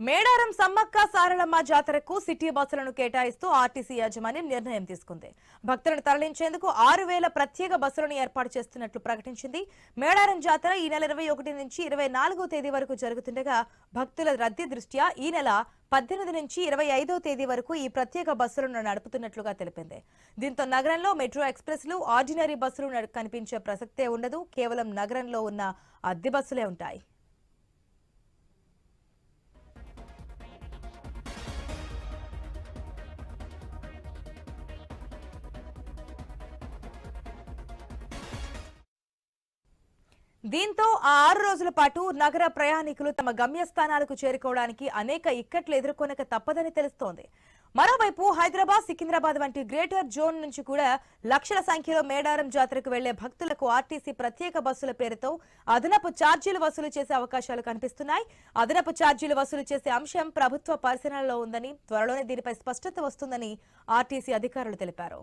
మేడారం సమ్మక్క సారలమ్మ జాతరకు సిటీ బస్సులను కేటాయిస్తూ ఆర్టీసీ యాజమాన్యం నిర్ణయం తీసుకుంది. భక్తులను తరలించేందుకు ఆరు వేల ప్రత్యేక బస్సులను ఏర్పాటు చేస్తున్నట్లు ప్రకటించింది. మేడారం జాతర ఈ నెల ఇరవై ఒకటి నుంచి ఇరవై నాలుగో తేదీ వరకు జరుగుతుండగా భక్తుల రద్దీ దృష్ట్యా ఈ నెల పద్దెనిమిది నుంచి ఇరవై ఐదో తేదీ వరకు ఈ ప్రత్యేక బస్సులను నడుపుతున్నట్లుగా తెలిపింది. దీంతో నగరంలో మెట్రో ఎక్స్ప్రెస్లు ఆర్డినరీ బస్సులు కనిపించే ప్రసక్తే ఉండదు. కేవలం నగరంలో ఉన్న అద్దె బస్సులే ఉంటాయి. దీంతో ఆ ఆరు రోజుల పాటు నగర ప్రయాణికులు తమ గమ్యస్థానాలకు చేరుకోవడానికి అనేక ఇక్కట్లు ఎదుర్కొనక తప్పదని తెలుస్తోంది. మరోవైపు హైదరాబాద్ సికింద్రాబాద్ వంటి గ్రేటర్ జోన్ నుంచి కూడా లక్షల సంఖ్యలో మేడారం జాతరకు వెళ్ళే భక్తులకు ఆర్టీసీ ప్రత్యేక బస్సుల పేరుతో అదనపు ఛార్జీలు వసూలు చేసే అవకాశాలు కనిపిస్తున్నాయి. అదనపు ఛార్జీలు వసూలు చేసే అంశం ప్రభుత్వ పరిశీలనలో ఉందని త్వరలోనే దీనిపై స్పష్టత వస్తుందని ఆర్టీసీ అధికారులు తెలిపారు.